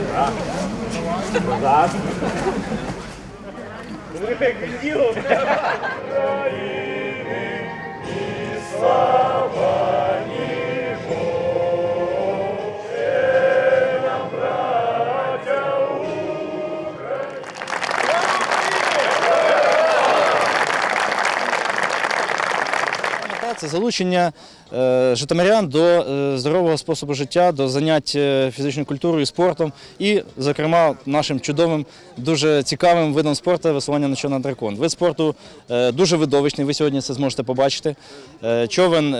Мета це залучення е, житомирян до е, здорового способу життя, до занять е, фізичною культурою, спортом і, зокрема, нашим чудовим, дуже цікавим видом спорту веслування на човна дракон. Вид спорту дуже видовищний. Ви сьогодні це зможете побачити. Човен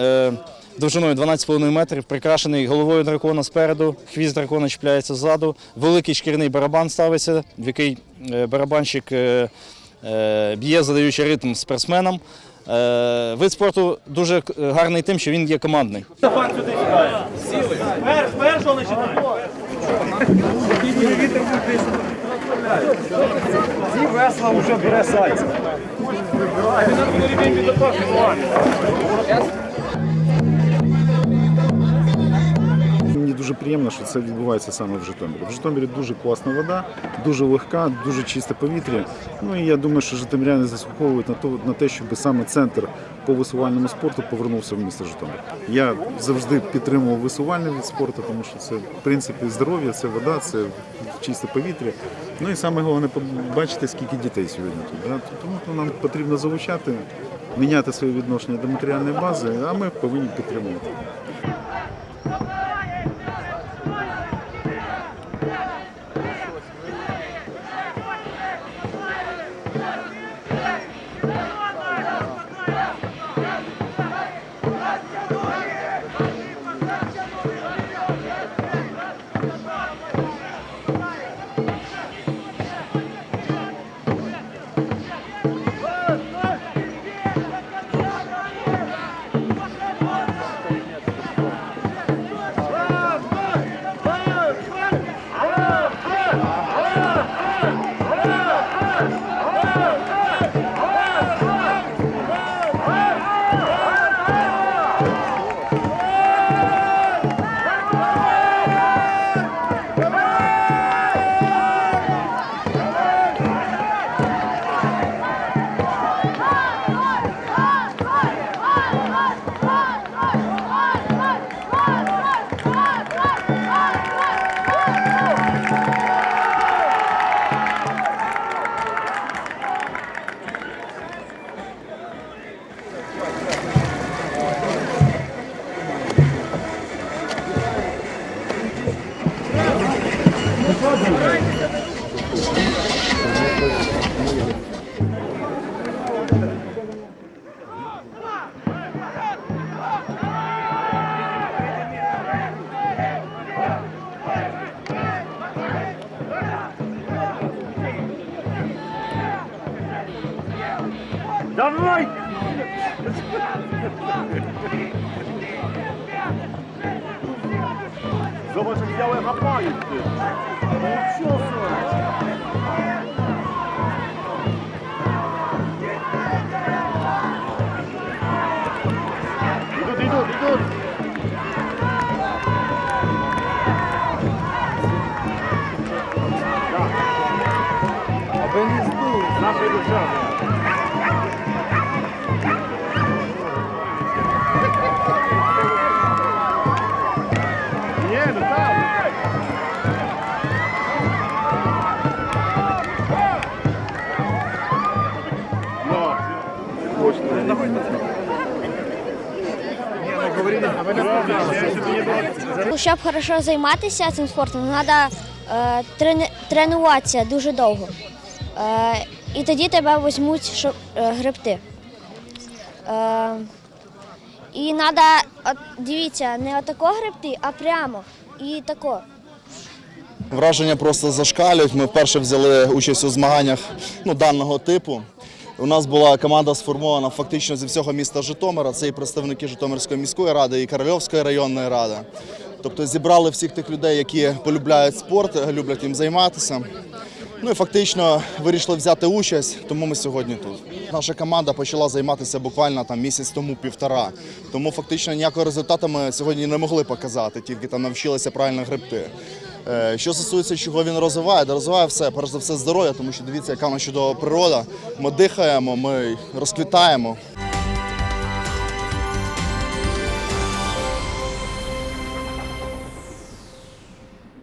довжиною 12,5 метрів, прикрашений головою дракона спереду, хвіст дракона чіпляється ззаду, великий шкіряний барабан ставиться, в який барабанщик б'є, задаючи ритм спортсменам. Е, Вид спорту дуже гарний тим, що він є командний. Ці весла вже бере сайт. Мені дуже приємно, що це відбувається саме в Житомирі. В Житомирі дуже класна вода, дуже легка, дуже чисте повітря. Ну і я думаю, що житомиряни заслуговують на то на те, щоб саме центр по висувальному спорту повернувся в місто Житомир. Я завжди підтримував висувальний від спорту, тому що це в принципі здоров'я, це вода, це чисте повітря. Ну і саме головне побачити, скільки дітей сьогодні тут. Да? Тому нам потрібно залучати, міняти своє відношення до матеріальної бази, а ми повинні підтримувати. Давай! Zobacz jak białe hapają ty. Idут, идут, идут. Аби не здули. З нашої держави. Nie, no tak. Щоб хорошо займатися цим спортом, треба е, тренуватися дуже довго. Е, і тоді тебе візьмуть щоб, е, гребти. Е, і треба, дивіться, не отако гребти, а прямо. І тако. Враження просто зашкалюють. Ми вперше взяли участь у змаганнях ну, даного типу. У нас була команда сформована фактично зі всього міста Житомира. Це і представники Житомирської міської ради, і Корольовської районної ради. Тобто зібрали всіх тих людей, які полюбляють спорт, люблять їм займатися. Ну і фактично вирішили взяти участь, тому ми сьогодні тут. Наша команда почала займатися буквально там місяць тому півтора. Тому фактично ніякого результату ми сьогодні не могли показати, тільки там навчилися правильно гребти. Е, Що стосується, чого він розвиває, то розвиває все, перш за все, здоров'я, тому що дивіться, яка в нас чудова природа. Ми дихаємо, ми розквітаємо.